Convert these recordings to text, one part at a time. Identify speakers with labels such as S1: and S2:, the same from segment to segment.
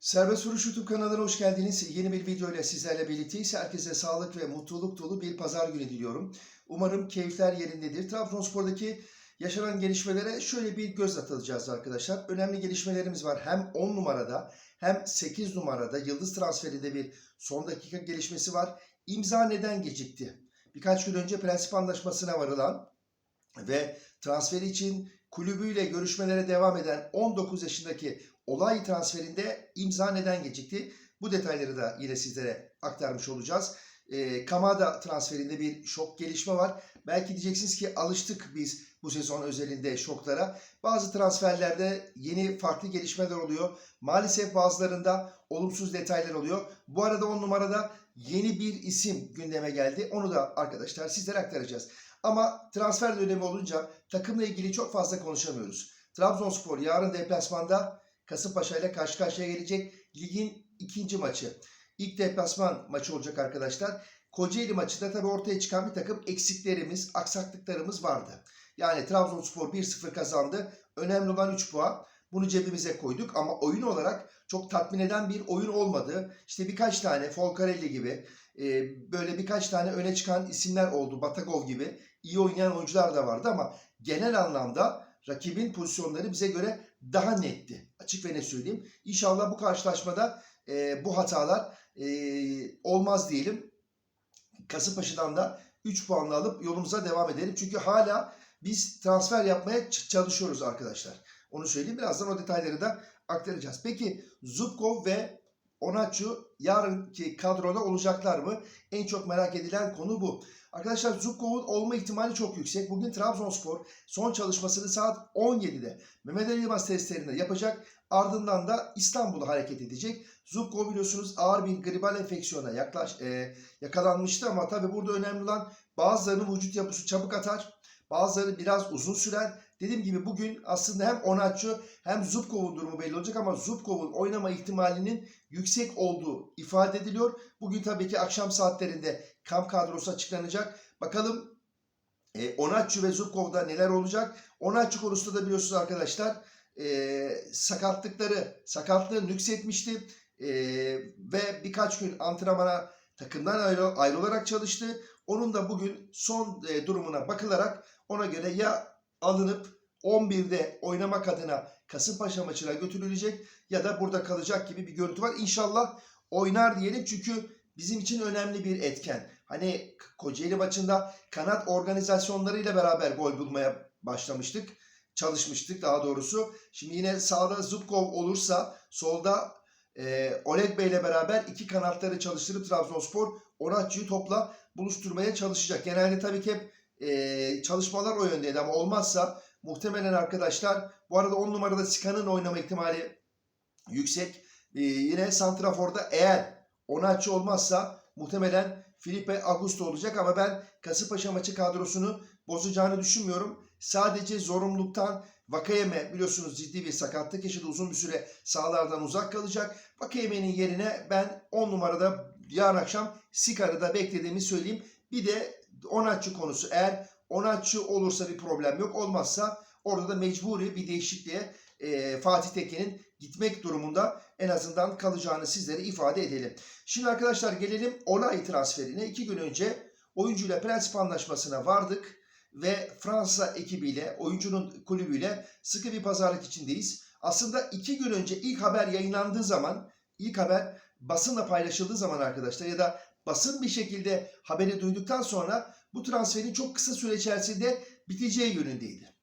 S1: Serbest Vuruş YouTube kanalına hoş geldiniz. Yeni bir video ile sizlerle birlikteyiz. Herkese sağlık ve mutluluk dolu bir pazar günü diliyorum. Umarım keyifler yerindedir. Trabzonspor'daki yaşanan gelişmelere şöyle bir göz atılacağız arkadaşlar. Önemli gelişmelerimiz var. Hem 10 numarada hem 8 numarada yıldız transferinde bir son dakika gelişmesi var. İmza neden gecikti? Birkaç gün önce prensip anlaşmasına varılan ve transferi için kulübüyle görüşmelere devam eden 19 yaşındaki olay transferinde imza neden gecikti? Bu detayları da yine sizlere aktarmış olacağız. E, Kamada transferinde bir şok gelişme var. Belki diyeceksiniz ki alıştık biz bu sezon özelinde şoklara. Bazı transferlerde yeni farklı gelişmeler oluyor. Maalesef bazılarında olumsuz detaylar oluyor. Bu arada 10 numarada yeni bir isim gündeme geldi. Onu da arkadaşlar sizlere aktaracağız. Ama transfer dönemi olunca takımla ilgili çok fazla konuşamıyoruz. Trabzonspor yarın deplasmanda Kasımpaşa ile karşı karşıya gelecek. Ligin ikinci maçı. İlk deplasman maçı olacak arkadaşlar. Kocaeli maçında tabii ortaya çıkan bir takım eksiklerimiz, aksaklıklarımız vardı. Yani Trabzonspor 1-0 kazandı. Önemli olan 3 puan. Bunu cebimize koyduk ama oyun olarak çok tatmin eden bir oyun olmadı. İşte birkaç tane Folcarelli gibi böyle birkaç tane öne çıkan isimler oldu. Batagov gibi iyi oynayan oyuncular da vardı ama genel anlamda rakibin pozisyonları bize göre daha netti. Açık ve ne söyleyeyim. İnşallah bu karşılaşmada e, bu hatalar e, olmaz diyelim. Kasımpaşa'dan da 3 puanla alıp yolumuza devam edelim. Çünkü hala biz transfer yapmaya çalışıyoruz arkadaşlar. Onu söyleyeyim. Birazdan o detayları da aktaracağız. Peki Zubkov ve Onaçu yarınki kadroda olacaklar mı? En çok merak edilen konu bu. Arkadaşlar Zubkov'un olma ihtimali çok yüksek. Bugün Trabzonspor son çalışmasını saat 17'de Mehmet Ali Yılmaz testlerinde yapacak. Ardından da İstanbul'a hareket edecek. Zubkov biliyorsunuz ağır bir gribal enfeksiyona yaklaş, e, yakalanmıştı ama tabii burada önemli olan bazılarının vücut yapısı çabuk atar. Bazıları biraz uzun sürer. Dediğim gibi bugün aslında hem Onaçu hem Zubkov'un durumu belli olacak ama Zubkov'un oynama ihtimalinin yüksek olduğu ifade ediliyor. Bugün tabii ki akşam saatlerinde kamp kadrosu açıklanacak. Bakalım e, Onaçu ve Zubkov'da neler olacak? Onaçu konusunda da biliyorsunuz arkadaşlar e, sakatlıkları, sakatlığı nüksetmişti. E, ve birkaç gün antrenmana takımdan ayrı, ayrılarak çalıştı. Onun da bugün son e, durumuna bakılarak ona göre ya alınıp 11'de oynamak adına Kasımpaşa maçına götürülecek ya da burada kalacak gibi bir görüntü var. İnşallah oynar diyelim çünkü bizim için önemli bir etken. Hani Kocaeli maçında kanat organizasyonlarıyla beraber gol bulmaya başlamıştık. Çalışmıştık daha doğrusu. Şimdi yine sağda Zubkov olursa solda e, Oleg Bey ile beraber iki kanatları çalıştırıp Trabzonspor Onaçı'yı topla buluşturmaya çalışacak. Genelde tabii ki hep e, çalışmalar o yöndeydi ama olmazsa muhtemelen arkadaşlar bu arada 10 numarada Sikan'ın oynama ihtimali yüksek. E, yine Santrafor'da eğer Onaçı olmazsa muhtemelen Felipe Augusto olacak ama ben Kasımpaşa maçı kadrosunu bozacağını düşünmüyorum. Sadece zorunluluktan Vakayeme biliyorsunuz ciddi bir sakatlık yaşadı. Uzun bir süre sahalardan uzak kalacak. Vakayeme'nin yerine ben 10 numarada yarın akşam Sikar'ı da beklediğimi söyleyeyim. Bir de Onatçı konusu. Eğer Onatçı olursa bir problem yok. Olmazsa orada da mecburi bir değişikliğe e, Fatih Tekin'in gitmek durumunda en azından kalacağını sizlere ifade edelim. Şimdi arkadaşlar gelelim olay transferine. İki gün önce oyuncuyla prensip anlaşmasına vardık ve Fransa ekibiyle, oyuncunun kulübüyle sıkı bir pazarlık içindeyiz. Aslında iki gün önce ilk haber yayınlandığı zaman, ilk haber basınla paylaşıldığı zaman arkadaşlar ya da basın bir şekilde haberi duyduktan sonra bu transferin çok kısa süre içerisinde biteceği yönündeydi.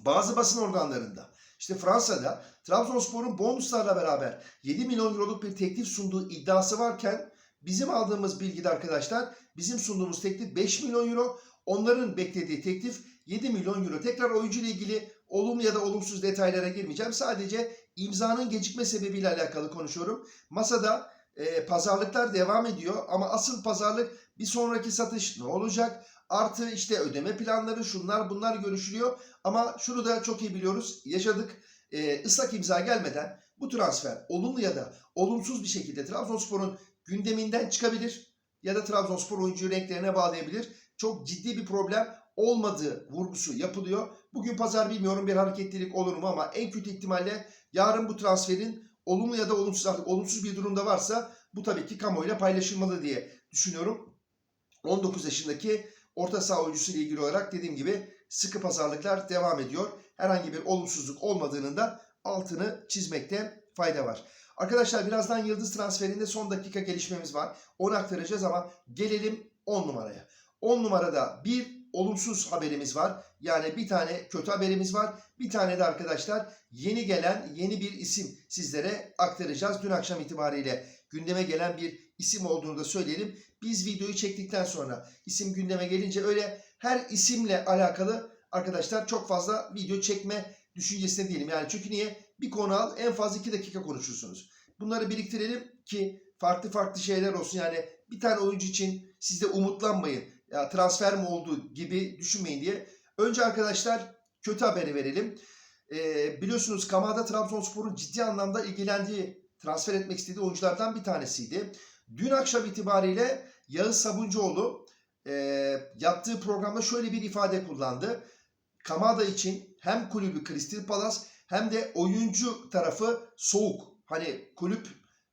S1: Bazı basın organlarında işte Fransa'da Trabzonspor'un bonuslarla beraber 7 milyon euroluk bir teklif sunduğu iddiası varken bizim aldığımız bilgide arkadaşlar bizim sunduğumuz teklif 5 milyon euro onların beklediği teklif 7 milyon euro. Tekrar oyuncu ile ilgili olumlu ya da olumsuz detaylara girmeyeceğim. Sadece imzanın gecikme sebebiyle alakalı konuşuyorum. Masada e, pazarlıklar devam ediyor ama asıl pazarlık bir sonraki satış ne olacak? Artı işte ödeme planları şunlar bunlar görüşülüyor. Ama şunu da çok iyi biliyoruz. Yaşadık. E, ıslak imza gelmeden bu transfer olumlu ya da olumsuz bir şekilde Trabzonspor'un gündeminden çıkabilir. Ya da Trabzonspor oyuncuyu renklerine bağlayabilir. Çok ciddi bir problem olmadığı vurgusu yapılıyor. Bugün pazar bilmiyorum bir hareketlilik olur mu ama en kötü ihtimalle yarın bu transferin olumlu ya da olumsuz artık olumsuz bir durumda varsa bu tabii ki kamuoyuyla paylaşılmalı diye düşünüyorum. 19 yaşındaki orta saha oyuncusu ile ilgili olarak dediğim gibi sıkı pazarlıklar devam ediyor. Herhangi bir olumsuzluk olmadığının da altını çizmekte fayda var. Arkadaşlar birazdan Yıldız transferinde son dakika gelişmemiz var. Onu aktaracağız ama gelelim 10 numaraya. 10 numarada bir olumsuz haberimiz var. Yani bir tane kötü haberimiz var. Bir tane de arkadaşlar yeni gelen yeni bir isim sizlere aktaracağız. Dün akşam itibariyle gündeme gelen bir isim olduğunu da söyleyelim. Biz videoyu çektikten sonra isim gündeme gelince öyle her isimle alakalı arkadaşlar çok fazla video çekme düşüncesinde değilim. Yani çünkü niye? Bir konu al en fazla 2 dakika konuşursunuz. Bunları biriktirelim ki farklı farklı şeyler olsun. Yani bir tane oyuncu için siz de umutlanmayın. Ya transfer mi oldu gibi düşünmeyin diye. Önce arkadaşlar kötü haberi verelim. Ee, biliyorsunuz Kamada Trabzonspor'un ciddi anlamda ilgilendiği, transfer etmek istediği oyunculardan bir tanesiydi. Dün akşam itibariyle Yağız Sabuncuoğlu e, yaptığı programda şöyle bir ifade kullandı. Kamada için hem kulübü Crystal Palace hem de oyuncu tarafı soğuk. Hani kulüp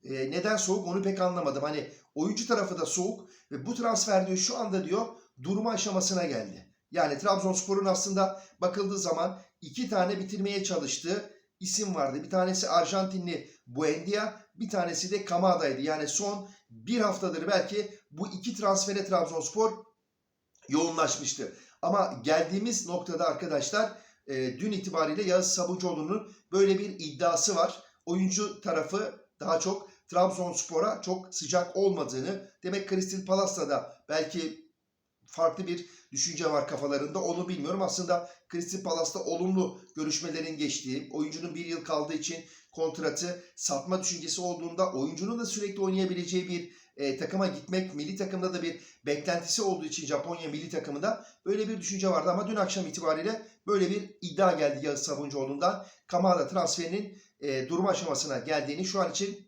S1: e, neden soğuk onu pek anlamadım. Hani oyuncu tarafı da soğuk ve bu transfer diyor şu anda diyor durma aşamasına geldi. Yani Trabzonspor'un aslında bakıldığı zaman iki tane bitirmeye çalıştığı isim vardı. Bir tanesi Arjantinli Buendia, bir tanesi de Kamada'ydı. Yani son bir haftadır belki bu iki transfere Trabzonspor yoğunlaşmıştı. Ama geldiğimiz noktada arkadaşlar e, dün itibariyle Yağız Sabuncuoğlu'nun böyle bir iddiası var. Oyuncu tarafı daha çok Trabzonspor'a çok sıcak olmadığını demek Crystal Palace'da da belki farklı bir düşünce var kafalarında onu bilmiyorum. Aslında Crystal Palace'da olumlu görüşmelerin geçtiği, oyuncunun bir yıl kaldığı için kontratı satma düşüncesi olduğunda oyuncunun da sürekli oynayabileceği bir e, takıma gitmek, milli takımda da bir beklentisi olduğu için Japonya milli takımında böyle bir düşünce vardı. Ama dün akşam itibariyle böyle bir iddia geldi Yağız Sabuncuoğlu'ndan. Kamada transferinin e, durum aşamasına geldiğini şu an için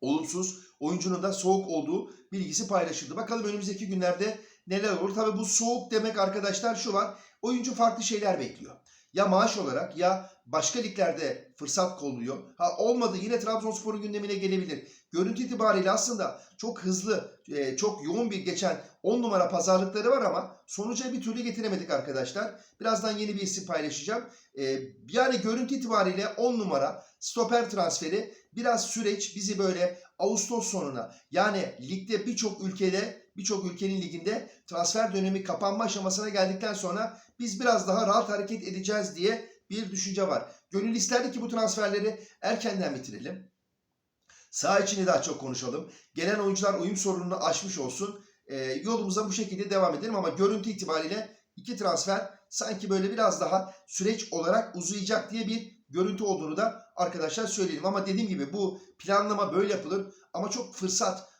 S1: olumsuz, oyuncunun da soğuk olduğu bilgisi paylaşıldı. Bakalım önümüzdeki günlerde neler olur. Tabii bu soğuk demek arkadaşlar şu var. Oyuncu farklı şeyler bekliyor. Ya maaş olarak ya başka liglerde fırsat kolluyor. Ha olmadı yine Trabzonspor'un gündemine gelebilir. Görüntü itibariyle aslında çok hızlı, e, çok yoğun bir geçen 10 numara pazarlıkları var ama sonuca bir türlü getiremedik arkadaşlar. Birazdan yeni bir isim paylaşacağım. E, yani görüntü itibariyle 10 numara stoper transferi biraz süreç bizi böyle Ağustos sonuna yani ligde birçok ülkede birçok ülkenin liginde transfer dönemi kapanma aşamasına geldikten sonra biz biraz daha rahat hareket edeceğiz diye bir düşünce var. Gönül isterdi ki bu transferleri erkenden bitirelim. Sağ içini daha çok konuşalım. Gelen oyuncular uyum sorununu aşmış olsun. E, yolumuza bu şekilde devam edelim ama görüntü itibariyle iki transfer sanki böyle biraz daha süreç olarak uzayacak diye bir görüntü olduğunu da arkadaşlar söyleyelim. Ama dediğim gibi bu planlama böyle yapılır ama çok fırsat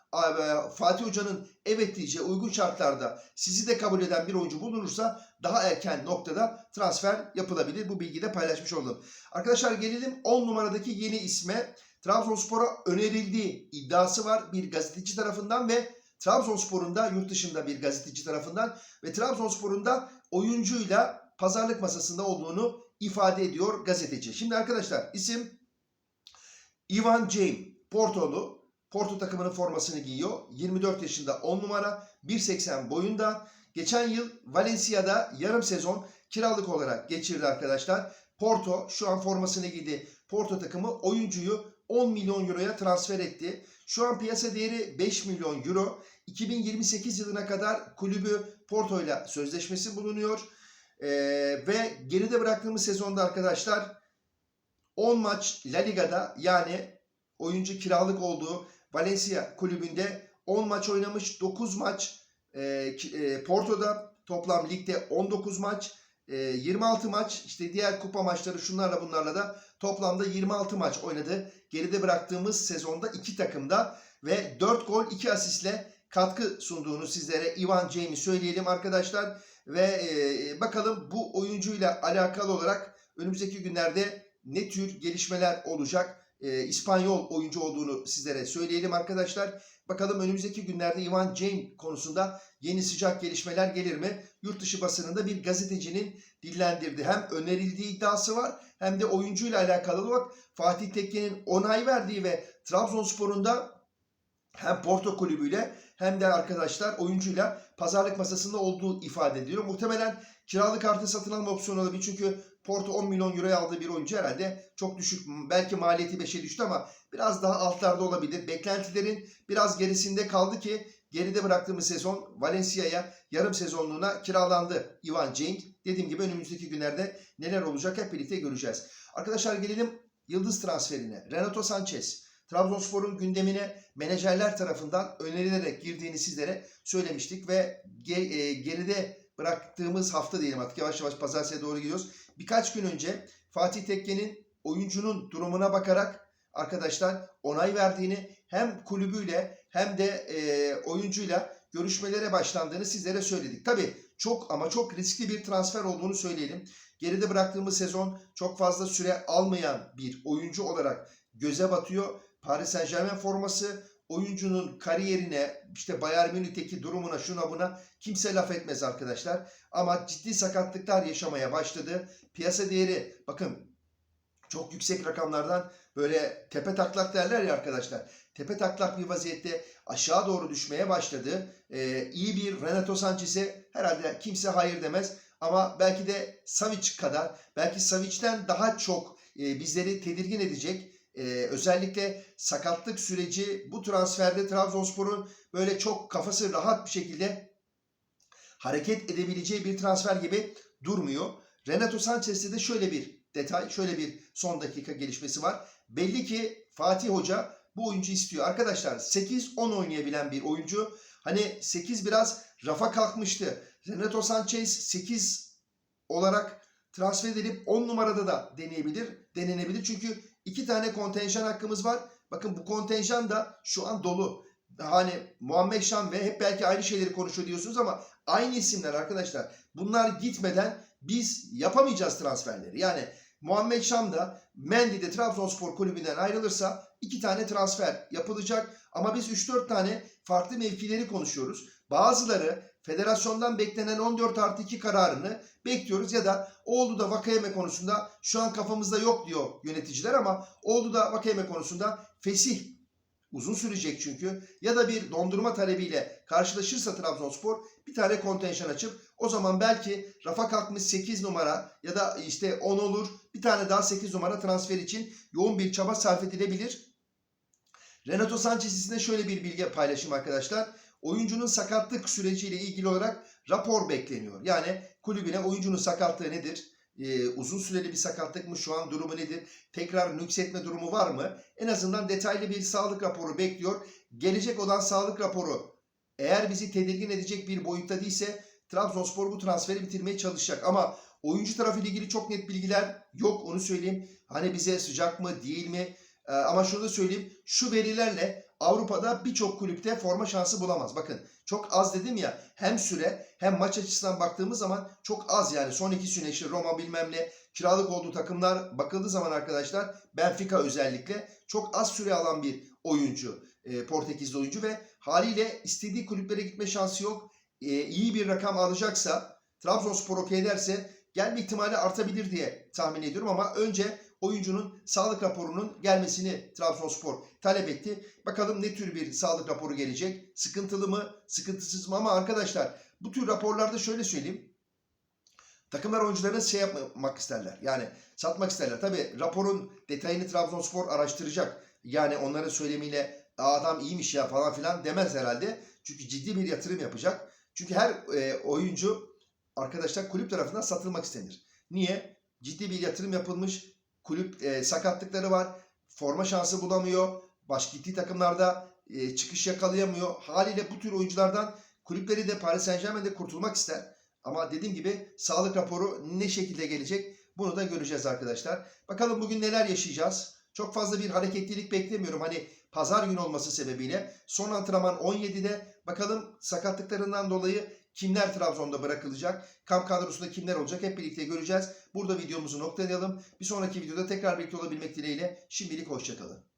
S1: Fatih Hoca'nın evet diyeceği uygun şartlarda sizi de kabul eden bir oyuncu bulunursa daha erken noktada transfer yapılabilir. Bu bilgiyi de paylaşmış oldum. Arkadaşlar gelelim 10 numaradaki yeni isme. Trabzonspor'a önerildiği iddiası var bir gazeteci tarafından ve Trabzonspor'un da yurt dışında bir gazeteci tarafından ve Trabzonspor'un da oyuncuyla pazarlık masasında olduğunu ifade ediyor gazeteci. Şimdi arkadaşlar isim Ivan James Portolu Porto takımının formasını giyiyor. 24 yaşında 10 numara, 1.80 boyunda. Geçen yıl Valencia'da yarım sezon kiralık olarak geçirdi arkadaşlar. Porto şu an formasını giydi. Porto takımı oyuncuyu 10 milyon euroya transfer etti. Şu an piyasa değeri 5 milyon euro. 2028 yılına kadar kulübü Porto ile sözleşmesi bulunuyor. Ee, ve geride bıraktığımız sezonda arkadaşlar 10 maç La Liga'da yani oyuncu kiralık olduğu Valencia kulübünde 10 maç oynamış. 9 maç e, e, Porto'da toplam ligde 19 maç. E, 26 maç işte diğer kupa maçları şunlarla bunlarla da toplamda 26 maç oynadı. Geride bıraktığımız sezonda iki takımda ve 4 gol 2 asistle katkı sunduğunu sizlere Ivan James'i söyleyelim arkadaşlar. Ve bakalım bu oyuncuyla alakalı olarak önümüzdeki günlerde ne tür gelişmeler olacak İspanyol oyuncu olduğunu sizlere söyleyelim arkadaşlar. Bakalım önümüzdeki günlerde Ivan James konusunda yeni sıcak gelişmeler gelir mi? Yurt dışı basınında bir gazetecinin dillendirdi. Hem önerildiği iddiası var hem de oyuncuyla alakalı olarak Fatih Tekke'nin onay verdiği ve Trabzonspor'un da hem Porto kulübüyle hem de arkadaşlar oyuncuyla pazarlık masasında olduğu ifade ediliyor. Muhtemelen kiralık artı satın alma opsiyonu olabilir. Çünkü Porto 10 milyon euroya aldığı bir oyuncu herhalde çok düşük. Belki maliyeti 5'e düştü ama biraz daha altlarda olabilir. Beklentilerin biraz gerisinde kaldı ki geride bıraktığımız sezon Valencia'ya yarım sezonluğuna kiralandı Ivan Cenk. Dediğim gibi önümüzdeki günlerde neler olacak hep birlikte göreceğiz. Arkadaşlar gelelim yıldız transferine. Renato Sanchez. Trabzonspor'un gündemine menajerler tarafından önerilerek girdiğini sizlere söylemiştik ve e, geride bıraktığımız hafta diyelim artık yavaş yavaş pazartesiye doğru gidiyoruz. Birkaç gün önce Fatih Tekke'nin oyuncunun durumuna bakarak arkadaşlar onay verdiğini hem kulübüyle hem de e, oyuncuyla görüşmelere başlandığını sizlere söyledik. Tabii çok ama çok riskli bir transfer olduğunu söyleyelim. Geride bıraktığımız sezon çok fazla süre almayan bir oyuncu olarak göze batıyor. Paris Saint Germain forması oyuncunun kariyerine işte Bayern Münih'teki durumuna şuna buna kimse laf etmez arkadaşlar. Ama ciddi sakatlıklar yaşamaya başladı. Piyasa değeri bakın çok yüksek rakamlardan böyle tepe taklak derler ya arkadaşlar. Tepe taklak bir vaziyette aşağı doğru düşmeye başladı. Ee, iyi bir Renato Sanchez'e herhalde kimse hayır demez. Ama belki de Savic kadar, belki Savic'ten daha çok e, bizleri tedirgin edecek. E, özellikle sakatlık süreci bu transferde Trabzonspor'un böyle çok kafası rahat bir şekilde hareket edebileceği bir transfer gibi durmuyor. Renato Sanchez'te de şöyle bir detay, şöyle bir son dakika gelişmesi var. Belli ki Fatih Hoca bu oyuncu istiyor. Arkadaşlar 8-10 oynayabilen bir oyuncu. Hani 8 biraz rafa kalkmıştı. Renato Sanchez 8 olarak transfer edilip 10 numarada da deneyebilir, denenebilir. Çünkü iki tane kontenjan hakkımız var. Bakın bu kontenjan da şu an dolu. Hani Muhammed Şan ve hep belki aynı şeyleri konuşuyor diyorsunuz ama aynı isimler arkadaşlar. Bunlar gitmeden biz yapamayacağız transferleri. Yani Muhammed Şam da Mendy de Trabzonspor kulübünden ayrılırsa iki tane transfer yapılacak. Ama biz 3-4 tane farklı mevkileri konuşuyoruz. Bazıları federasyondan beklenen 14 artı 2 kararını bekliyoruz ya da oldu da Vakayeme konusunda şu an kafamızda yok diyor yöneticiler ama oldu da Vakayeme konusunda fesih uzun sürecek çünkü ya da bir dondurma talebiyle karşılaşırsa Trabzonspor bir tane kontenjan açıp o zaman belki rafa kalkmış 8 numara ya da işte 10 olur bir tane daha 8 numara transfer için yoğun bir çaba sarf edilebilir. Renato Sanchez için de şöyle bir bilgi paylaşayım arkadaşlar. Oyuncunun sakatlık süreciyle ilgili olarak rapor bekleniyor. Yani kulübüne oyuncunun sakatlığı nedir? Ee, uzun süreli bir sakatlık mı? Şu an durumu nedir? Tekrar nüksetme durumu var mı? En azından detaylı bir sağlık raporu bekliyor. Gelecek olan sağlık raporu eğer bizi tedirgin edecek bir boyutta değilse Trabzonspor bu transferi bitirmeye çalışacak. Ama oyuncu tarafıyla ilgili çok net bilgiler yok onu söyleyeyim. Hani bize sıcak mı değil mi? Ee, ama şunu da söyleyeyim. Şu verilerle Avrupa'da birçok kulüpte forma şansı bulamaz. Bakın çok az dedim ya hem süre hem maç açısından baktığımız zaman çok az yani son iki sene Roma bilmem ne kiralık olduğu takımlar bakıldığı zaman arkadaşlar Benfica özellikle çok az süre alan bir oyuncu. E, Portekizli oyuncu ve haliyle istediği kulüplere gitme şansı yok. E, iyi bir rakam alacaksa Trabzonspor okey derse gelme ihtimali artabilir diye tahmin ediyorum ama önce oyuncunun sağlık raporunun gelmesini Trabzonspor talep etti. Bakalım ne tür bir sağlık raporu gelecek? Sıkıntılı mı, sıkıntısız mı? Ama arkadaşlar bu tür raporlarda şöyle söyleyeyim. Takımlar oyuncularını şey yapmak isterler. Yani satmak isterler. Tabi raporun detayını Trabzonspor araştıracak. Yani onların söylemiyle adam iyiymiş ya falan filan demez herhalde. Çünkü ciddi bir yatırım yapacak. Çünkü her e, oyuncu arkadaşlar kulüp tarafından satılmak istenir. Niye? Ciddi bir yatırım yapılmış. Kulüp e, sakatlıkları var. Forma şansı bulamıyor. Baş gittiği takımlarda e, çıkış yakalayamıyor. Haliyle bu tür oyunculardan kulüpleri de Paris Saint Germain'de kurtulmak ister. Ama dediğim gibi sağlık raporu ne şekilde gelecek bunu da göreceğiz arkadaşlar. Bakalım bugün neler yaşayacağız. Çok fazla bir hareketlilik beklemiyorum. Hani pazar günü olması sebebiyle. Son antrenman 17'de. Bakalım sakatlıklarından dolayı kimler Trabzon'da bırakılacak? Kamp kadrosunda kimler olacak? Hep birlikte göreceğiz. Burada videomuzu noktalayalım. Bir sonraki videoda tekrar birlikte olabilmek dileğiyle. Şimdilik hoşçakalın.